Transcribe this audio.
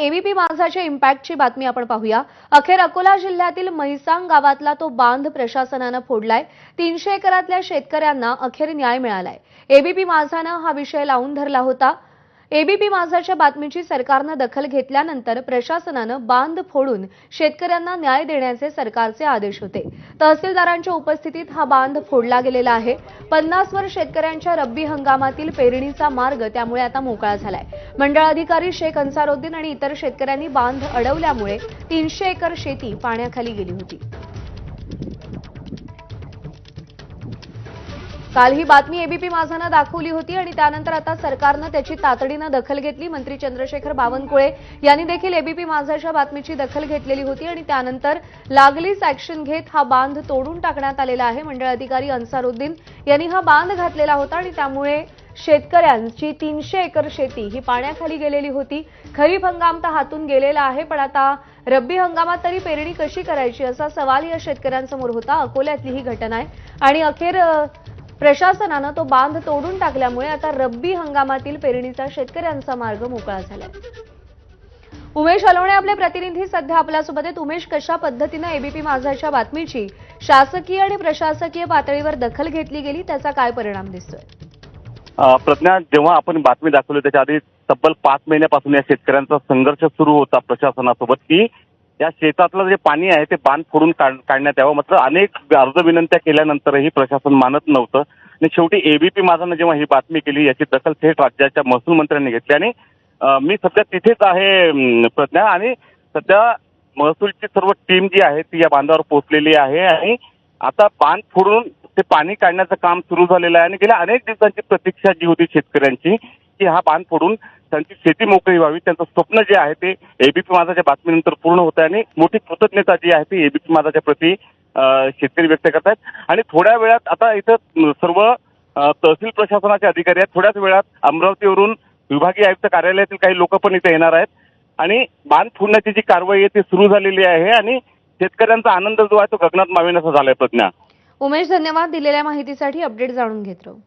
ABP माझाच्या इम्पॅक्टची बातमी आपण पाहूया. अखेर अकोला जिल्ह्यातील म्हैसांग गावातला तो बांध प्रशासनानं फोडलाय. तीनशे एकरातल्या शेतकऱ्यांना अखेर न्याय मिळालाय. एबीपी माझानं हा विषय लावून धरला होता. एबीपी माझाच्या बातमीची सरकारनं दखल घेतल्यानंतर प्रशासनानं बांध फोडून शेतकऱ्यांना न्याय देण्याचे सरकारचे आदेश होते. तहसीलदारांच्या उपस्थितीत हा बांध फोडला गेलेला आहे. पन्नास वर शेतकऱ्यांच्या रब्बी हंगामातील पेरणीचा मार्ग त्यामुळे आता मोकळा झालाय. मंडळ अधिकारी शेख अन्सारुद्दीन आणि इतर शेतकऱ्यांनी बांध अडवल्यामुळे तीनशे एकर शेती पाण्याखाली गेली होती. काल ही बातमी एबीपी माझानं दाखवली होती आणि त्यानंतर आता सरकारनं त्याची तातडीनं दखल घेतली. मंत्री चंद्रशेखर बावनकुळे यांनी देखील एबीपी माझाच्या बातमीची दखल घेतलेली होती आणि त्यानंतर लागलीच अॅक्शन घेत हा बांध तोडून टाकण्यात आलेला आहे. मंडळ अधिकारी अन्सारुद्दीन यांनी हा बांध घातलेला होता आणि त्यामुळे शेतकऱ्यांची तीनशे एकर शेती ही पाण्याखाली गेलेली होती. खरीप हंगाम तर हातून गेलेला आहे पण आता रब्बी हंगामात तरी पेरणी कशी करायची असा सवाल या शेतकऱ्यांसमोर होता. अकोल्यातली ही घटना आहे. आणि अखेर प्रशासनानं तो बांध तोडून टाकल्यामुळे आता रब्बी हंगामातील पेरणीचा शेतकऱ्यांचा मार्ग मोकळा झाला उमेश हलवणे आपले प्रतिनिधी सध्या आपल्यासोबत आहेत. उमेश कशा पद्धतीनं एबीपी माझाच्या बातमीची शासकीय आणि प्रशासकीय पातळीवर दखल घेतली गेली? त्याचा काय परिणाम दिसतोय? प्रज्ञा जेव्हा आपण बातमी दाखवली त्याच्या आधी तब्बल पाच महिन्यापासून या शेतकऱ्यांचा संघर्ष सुरू होता प्रशासनासोबत की या शेतातलं जे पाणी आहे ते बांध फोडून काढ- काढण्यात यावं. मात्र अनेक अर्ज विनंत्या केल्यानंतरही प्रशासन मानत नव्हतं. आणि शेवटी एबीपी माझानं जेव्हा ही बातमी केली याची दखल थेट राज्याच्या महसूल मंत्र्यांनी घेतली. आणि मी सध्या तिथेच आहे प्रज्ञा. आणि सध्या महसूलची सर्व टीम जी आहे ती या बांधावर पोहोचलेली आहे. आणि आता बांध फोडून ते पाणी काढण्याचं काम सुरू झालेलं आहे. आणि गेल्या अनेक दिवसांची प्रतीक्षा जी होती शेतकऱ्यांची की हा बांध फोडून त्यांची शेती मोकळी व्हावी. त्यांचं स्वप्न जे आहे ते एबीपी माझाच्या बातमीनंतर पूर्ण होत आहे आणि मोठी कृतज्ञता जी आहे ती एबीपी माझाच्या प्रती शेतकरी व्यक्त करतायत. आणि थोड्या वेळात आता इथं सर्व तहसील प्रशासनाचे अधिकारी आहेत. थोड्याच वेळात अमरावतीवरून विभागीय आयुक्त कार्यालयातील काही लोक पण इथे येणार आहेत. आणि बांध फोडण्याची जी कारवाई आहे ती सुरू झालेली आहे आणि शेतकऱ्यांचा आनंद जो आहे तो गगनात मावेनासा झालाय प्रज्ञा. उमेश धन्यवाद दिलेल्या माहितीसाठी अपडेट जाणून घेत राहू.